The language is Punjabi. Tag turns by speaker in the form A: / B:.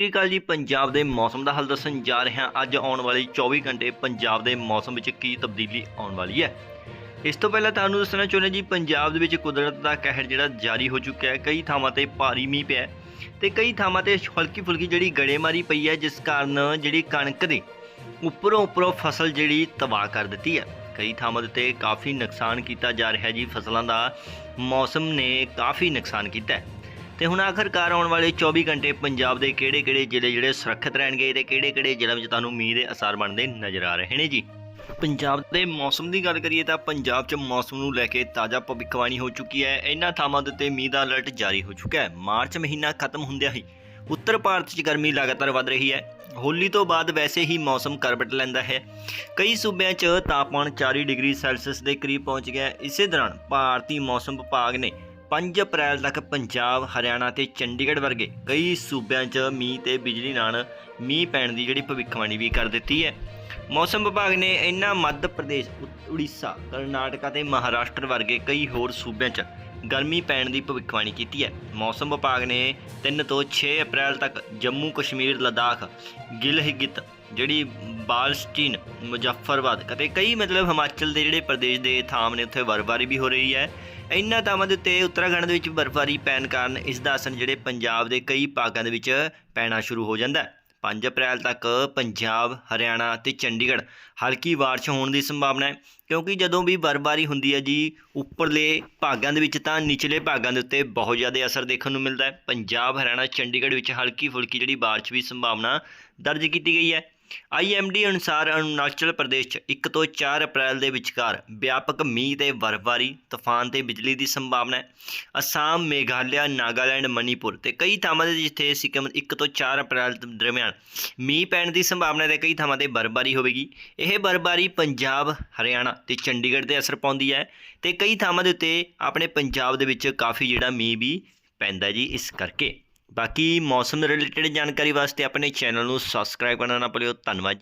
A: ਸਤਿ ਸ਼੍ਰੀ ਅਕਾਲ ਜੀ, ਪੰਜਾਬ ਦੇ ਮੌਸਮ ਦਾ ਹਾਲ ਦੱਸਣ ਜਾ ਰਹੇ ਹਾਂ। ਅੱਜ ਆਉਣ ਵਾਲੇ 24 ਘੰਟੇ ਪੰਜਾਬ ਦੇ ਮੌਸਮ ਵਿੱਚ ਕੀ ਤਬਦੀਲੀ ਆਉਣ ਵਾਲੀ ਹੈ? ਇਸ ਤੋਂ ਪਹਿਲਾਂ ਤੁਹਾਨੂੰ ਦੱਸਣਾ ਚਾਹੁੰਦੇ ਜੀ, ਪੰਜਾਬ ਦੇ ਵਿੱਚ ਕੁਦਰਤ ਦਾ ਕਹਿਰ ਜਿਹੜਾ ਜਾਰੀ ਹੋ ਚੁੱਕਿਆ ਹੈ। ਕਈ ਥਾਵਾਂ ਤੇ ਭਾਰੀ ਮੀਂਹ ਪਿਆ ਹੈ ਤੇ ਕਈ ਥਾਵਾਂ ਤੇ ਹਲਕੀ ਫੁਲਕੀ ਜਿਹੜੀ ਗੜੇਮਾਰੀ ਪਈ ਹੈ, ਜਿਸ ਕਾਰਨ ਜਿਹੜੀ ਕਣਕ ਦੀ ਉੱਪਰੋਂ ਉੱਪਰੋਂ ਫਸਲ ਜਿਹੜੀ ਤਬਾਹ ਕਰ ਦਿੱਤੀ ਹੈ। ਕਈ ਥਾਵਾਂ ਦੇ ਉੱਤੇ ਕਾਫੀ ਨੁਕਸਾਨ ਕੀਤਾ ਜਾ ਰਿਹਾ ਜੀ, ਫਸਲਾਂ ਦਾ ਮੌਸਮ ਨੇ ਕਾਫੀ ਨੁਕਸਾਨ ਕੀਤਾ ਹੈ। ਤੇ ਹੁਣ ਆਖਰਕਾਰ ਆਉਣ ਵਾਲੇ 24 ਘੰਟੇ ਪੰਜਾਬ ਦੇ ਕਿਹੜੇ-ਕਿਹੜੇ ਜ਼ਿਲ੍ਹੇ ਜਿਹੜੇ ਸੁਰੱਖਿਅਤ ਰਹਿਣਗੇ ਤੇ ਕਿਹੜੇ-ਕਿਹੜੇ ਜ਼ਿਲ੍ਹਿਆਂ ਵਿੱਚ ਤੁਹਾਨੂੰ ਮੀਂਹ ਦੇ ਅਸਰ ਬਣਦੇ ਨਜ਼ਰ ਆ ਰਹੇ ਨੇ ਜੀ? ਪੰਜਾਬ ਦੇ ਮੌਸਮ ਦੀ ਗੱਲ ਕਰੀਏ ਤਾਂ ਪੰਜਾਬ 'ਚ ਮੌਸਮ ਨੂੰ ਲੈ ਕੇ ਤਾਜ਼ਾ ਭਵਿੱਖਬਾਣੀ ਹੋ ਚੁੱਕੀ ਹੈ। ਇਹਨਾਂ ਥਾਵਾਂ ਦੇ ਉੱਤੇ ਮੀਂਹ ਦਾ ਅਲਰਟ ਜਾਰੀ ਹੋ ਚੁੱਕਾ ਹੈ। ਮਾਰਚ ਮਹੀਨਾ ਖਤਮ ਹੁੰਦਿਆਂ ਹੀ ਉੱਤਰ ਭਾਰਤ 'ਚ ਗਰਮੀ ਲਗਾਤਾਰ ਵਧ ਰਹੀ ਹੈ। ਹੋਲੀ ਤੋਂ ਬਾਅਦ ਵੈਸੇ ਹੀ ਮੌਸਮ ਕਰਵਟ ਲੈਂਦਾ ਹੈ। ਕਈ ਸੂਬਿਆਂ 'ਚ ਤਾਪਮਾਨ 40 ਡਿਗਰੀ ਸੈਲਸੀਅਸ ਦੇ ਕਰੀਬ ਪਹੁੰਚ ਗਿਆ ਇਸੇ ਦੌਰਾਨ ਭਾਰਤੀ ਮੌਸਮ ਵਿਭਾਗ ਨੇ 5 ਅਪ੍ਰੈਲ ਤੱਕ ਪੰਜਾਬ, ਹਰਿਆਣਾ ਤੇ ਚੰਡੀਗੜ੍ਹ ਵਰਗੇ ਕਈ ਸੂਬਿਆਂ 'ਚ ਮੀਂਹ ਤੇ ਬਿਜਲੀ ਨਾਲ ਮੀਂਹ ਪੈਣ ਦੀ ਜਿਹੜੀ ਭਵਿੱਖਬਾਣੀ ਵੀ ਕਰ ਦਿੱਤੀ ਹੈ। ਮੌਸਮ ਵਿਭਾਗ ਨੇ ਇਹਨਾਂ ਮੱਧ ਪ੍ਰਦੇਸ਼ ਉ- ਉੜੀਸਾ, ਕਰਨਾਟਕਾ ਤੇ ਮਹਾਰਾਸ਼ਟਰ ਵਰਗੇ ਕਈ ਹੋਰ ਸੂਬਿਆਂ 'ਚ ਗਰਮੀ ਪੈਣ ਦੀ ਭਵਿੱਖਬਾਣੀ ਕੀਤੀ ਹੈ। ਮੌਸਮ ਵਿਭਾਗ ਨੇ 3 ਤੋਂ 6 ਅਪ੍ਰੈਲ ਤੱਕ ਜੰਮੂ, ਕਸ਼ਮੀਰ, ਲਦਾਖ, ਗਿਲਹਿਗਿਤ, ਜਿਹੜੀ ਬਾਲਸਟੀਨ, ਮੁਜ਼ੱਫਰਬਾਦ ਅਤੇ ਕਈ ਮਤਲਬ ਹਿਮਾਚਲ ਦੇ ਜਿਹੜੇ ਪ੍ਰਦੇਸ਼ ਦੇ ਥਾਮ ਨੇ, ਉੱਥੇ ਬਰਫ਼ਬਾਰੀ ਵੀ ਹੋ ਰਹੀ ਹੈ। ਇਹਨਾਂ ਥਾਵਾਂ ਦੇ ਉੱਤੇ ਉੱਤਰਾਖੰਡ ਦੇ ਵਿੱਚ ਬਰਫ਼ਬਾਰੀ ਪੈਣ ਕਾਰਨ ਇਸ ਦਾ ਅਸਰ ਜਿਹੜੇ ਪੰਜਾਬ ਦੇ ਕਈ ਭਾਗਾਂ ਦੇ ਵਿੱਚ ਪੈਣਾ ਸ਼ੁਰੂ ਹੋ ਜਾਂਦਾ ਹੈ। 5 ਅਪ੍ਰੈਲ ਤੱਕ ਪੰਜਾਬ, ਹਰਿਆਣਾ ਅਤੇ ਚੰਡੀਗੜ੍ਹ ਹਲਕੀ ਬਾਰਿਸ਼ ਹੋਣ ਦੀ ਸੰਭਾਵਨਾ ਹੈ, ਕਿਉਂਕਿ ਜਦੋਂ ਵੀ ਬਰਫ਼ਬਾਰੀ ਹੁੰਦੀ ਹੈ ਜੀ, ਉੱਪਰਲੇ ਭਾਗਾਂ ਦੇ ਵਿੱਚ ਤਾਂ ਨਿਚਲੇ ਭਾਗਾਂ ਦੇ ਉੱਤੇ ਬਹੁਤ ਜ਼ਿਆਦਾ ਅਸਰ ਦੇਖਣ ਨੂੰ ਮਿਲਦਾ ਹੈ। ਪੰਜਾਬ, ਹਰਿਆਣਾ, ਚੰਡੀਗੜ੍ਹ ਵਿੱਚ ਹਲਕੀ ਫੁਲਕੀ ਜਿਹੜੀ ਬਾਰਿਸ਼ ਦੀ ਸੰਭਾਵਨਾ ਦਰਜ ਕੀਤੀ ਗਈ ਹੈ। ਆਈਐਮਡੀ ਅਨੁਸਾਰ ਅਰੁਣਾਚਲ ਪ੍ਰਦੇਸ਼ 'ਚ 1 ਤੋਂ 4 ਅਪ੍ਰੈਲ ਦੇ ਵਿਚਕਾਰ ਵਿਆਪਕ ਮੀਂਹ ਤੇ ਬਰਫ਼ਬਾਰੀ, ਤੂਫਾਨ ਤੇ ਬਿਜਲੀ ਦੀ ਸੰਭਾਵਨਾ ਹੈ। ਅਸਾਮ, ਮੇਘਾਲਿਆ, ਨਾਗਾਲੈਂਡ ਮਣੀਪੁਰ ਤੇ ਕਈ ਥਾਵਾਂ 'ਤੇ ਜਿੱਥੇ ਸਿੱਕਮ 1 ਤੋਂ 4 ਅਪ੍ਰੈਲ ਦਰਮਿਆਨ ਮੀਂਹ ਪੈਣ ਦੀ ਸੰਭਾਵਨਾ ਹੈ ਤੇ ਕਈ ਥਾਵਾਂ ਤੇ ਬਰਫ਼ਬਾਰੀ ਹੋਵੇਗੀ। ਇਹ ਬਰਫ਼ਬਾਰੀ ਪੰਜਾਬ, ਹਰਿਆਣਾ ਤੇ ਚੰਡੀਗੜ੍ਹ ਤੇ ਅਸਰ ਪਾਉਂਦੀ ਹੈ ਤੇ ਕਈ ਥਾਵਾਂ ਦੇ ਉੱਤੇ ਆਪਣੇ ਪੰਜਾਬ ਦੇ ਵਿੱਚ ਕਾਫੀ ਜਿਹੜਾ ਮੀਂਹ ਵੀ ਪੈਂਦਾ ਜੀ, ਇਸ ਕਰਕੇ। ਬਾਕੀ ਮੌਸਮ ਰਿਲੇਟਡ ਜਾਣਕਾਰੀ ਵਾਸਤੇ ਆਪਣੇ ਚੈਨਲ ਨੂੰ ਸਬਸਕ੍ਰਾਈਬ ਕਰਨਾ ਨਾ ਭੁੱਲਿਓ। ਧੰਨਵਾਦ